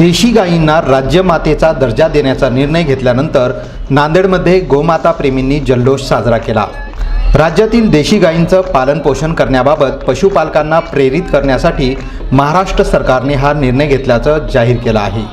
देशी गायींना राज्यमातेचा दर्जा देण्याचा निर्णय घेतल्यानंतर नांदेडमध्ये गोमाता प्रेमींनी जल्लोष साजरा केला. राज्यातील देशी गायींचं पालनपोषण करण्याबाबत पशुपालकांना प्रेरित करण्यासाठी महाराष्ट्र सरकारने हा निर्णय घेतल्याचं जाहीर केलं आहे.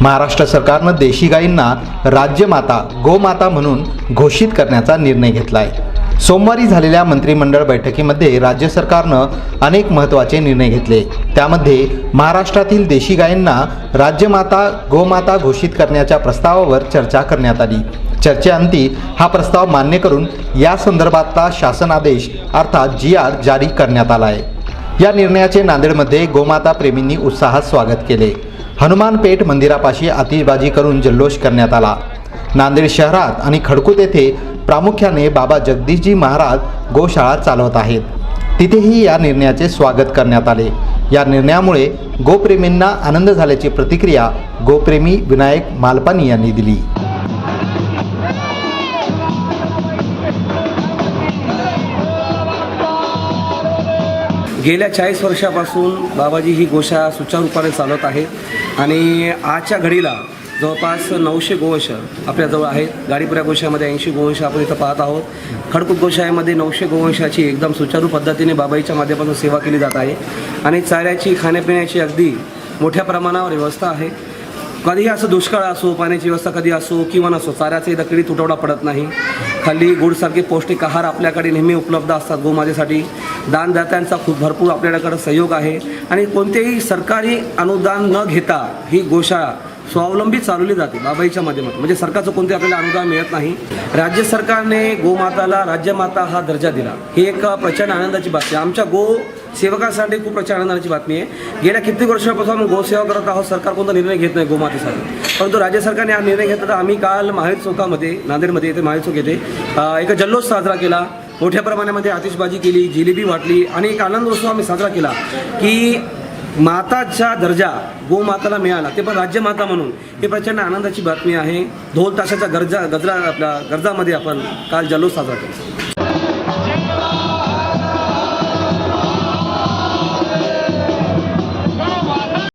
महाराष्ट्र सरकारनं देशी गायींना राज्यमाता गोमाता म्हणून घोषित करण्याचा निर्णय घेतला आहे सोमवारी झालेल्या मंत्रिमंडळ बैठकीमध्ये राज्य सरकारनं अनेक महत्त्वाचे निर्णय घेतले. त्यामध्ये महाराष्ट्रातील देशी गायींना राज्यमाता गोमाता घोषित करण्याच्या प्रस्तावावर चर्चा करण्यात आली. चर्चेअंती हा प्रस्ताव मान्य करून या संदर्भातला शासन आदेश अर्थात जी आर जारी करण्यात आला आहे या निर्णयाचे नांदेडमध्ये गोमाता प्रेमींनी उत्साहात स्वागत केले. हनुमान पेठ मंदिरापाशी आतिषबाजी करून जल्लोष करण्यात आला. नांदेड शहरात आणि खडकूत येथे प्रामुख्याने बाबा जगदीशजी महाराज गोशाळा चालवत आहेत. तिथेही या निर्णयाचे स्वागत करण्यात आले. या निर्णयामुळे गोप्रेमींना आनंद झाल्याची प्रतिक्रिया गोप्रेमी विनायक मालपानी यांनी दिली. गेल्या चाळीस वर्षापासून बाबाजी ही गोशाळा सुचारूपाने चालवत आहे आणि आजच्या घडीला जवळपास नऊशे गोवंश आपल्याजवळ आहेत. गाडीपुऱ्या गोशामध्ये ऐंशी गोवंश आपण इथं पाहत आहोत. खडकूट गोशाळेमध्ये नऊशे गोवंशाची एकदम सुचारू पद्धतीने बाबाईच्या माध्यमातून सेवा केली जात आहे. आणि चाऱ्याची खाण्यापिण्याची अगदी मोठ्या प्रमाणावर व्यवस्था आहे. कधीही असं दुष्काळ असो पाण्याची व्यवस्था कधी असो किंवा नसो चाऱ्याचाही दकडी तुटवडा पडत नाही. खाली गुडसारखे पौष्टिक आहार आपल्याकडे नेहमी उपलब्ध असतात गोमातेसाठी दानदात्यांचा खूप भरपूर आपल्याकडे सहयोग आहे. आणि कोणतेही सरकारी अनुदान न घेता ही गोशाळा स्वावलंबी चालवली जाते बाबाईच्या माध्यमातून. म्हणजे सरकारचं कोणते आपल्याला अनुदान मिळत नाही. राज्य सरकारने गोमाताला राज्यमाता हा दर्जा दिला. ही एक प्रचंड आनंदाची बातमी आहे. आमच्या गो सेवकासाठी खूप प्रचंड आनंदाची बातमी आहे. गेल्या कित्येक वर्षापासून गोसेवा करत आहोत. सरकार कोणता निर्णय घेत नाही गोमातेसाठी. परंतु राज्य सरकारने हा निर्णय घेतला तर आम्ही काल महावीर चौकामध्ये नांदेडमध्ये येथे महावीर चौक येथे एक जल्लोष साजरा केला. मोठ्या प्रमाणामध्ये आतिषबाजी केली जिलेबी वाटली. आणि एक आनंद उत्सव आम्ही साजरा केला की माताचा दर्जा गोमाताला मिळाला. ते पण राज्यमाता म्हणून. ही प्रचंड आनंदाची बातमी आहे. ढोल ताशाच्या गरजा गजरा आपल्या गरजामध्ये आपण काल जल्लोष साजरा केला.